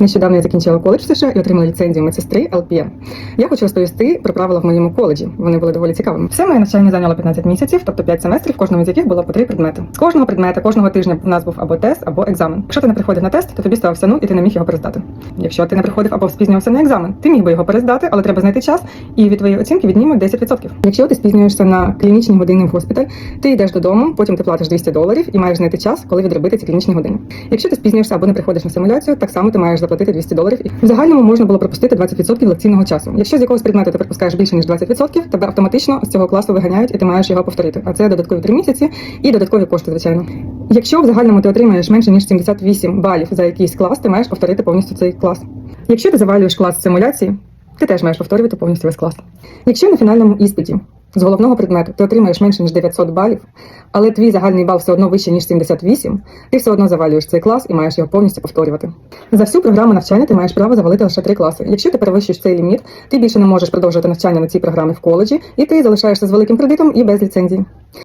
Нещодавно я закінчила коледж США і отримала ліцензію медсестри LPN. Я хочу розповісти про правила в моєму коледжі. Вони були доволі цікавими. Все моє навчання зайняло 15 місяців, тобто 5 семестрів, кожному з яких було по 3 предмети. З кожного предмета, кожного тижня в нас був або тест, або екзамен. Якщо ти не приходив на тест, то тобі ставився ну і ти не міг його перездати. Якщо ти не приходив або спізнювався на екзамен, ти міг би його перездати, але треба знайти час, і від твоєї оцінки віднімуть 10%. Якщо ти спізнюєшся на клінічні години в госпіталь, ти йдеш додому, потім ти платиш 200 доларів і маєш знайти час, коли відробити ці клінічні години. Якщо ти спізнюєшся або не приходиш на симуляцію, так само ти маєш заплатити 200 доларів. І в загальному можна було пропустити 20% лекційного часу. Якщо з якогось предмету ти пропускаєш більше ніж 20%, тебе автоматично з цього класу виганяють і ти маєш його повторити. А це додаткові 3 місяці і додаткові кошти, звичайно. Якщо в загальному ти отримаєш менше ніж 78 балів за якийсь клас, ти маєш повторити повністю цей клас. Якщо ти завалюєш клас симуляції, ти теж маєш повторювати повністю весь клас. Якщо на фінальному іспиті з головного предмету ти отримаєш менше ніж 900 балів, але твій загальний бал все одно вище ніж 78, ти все одно завалюєш цей клас і маєш його повністю повторювати. За всю програму навчання ти маєш право завалити лише три класи. Якщо ти перевищуєш цей ліміт, ти більше не можеш продовжувати навчання на цій програмі в коледжі, і ти залишаєшся з великим кредитом і без ліцензії.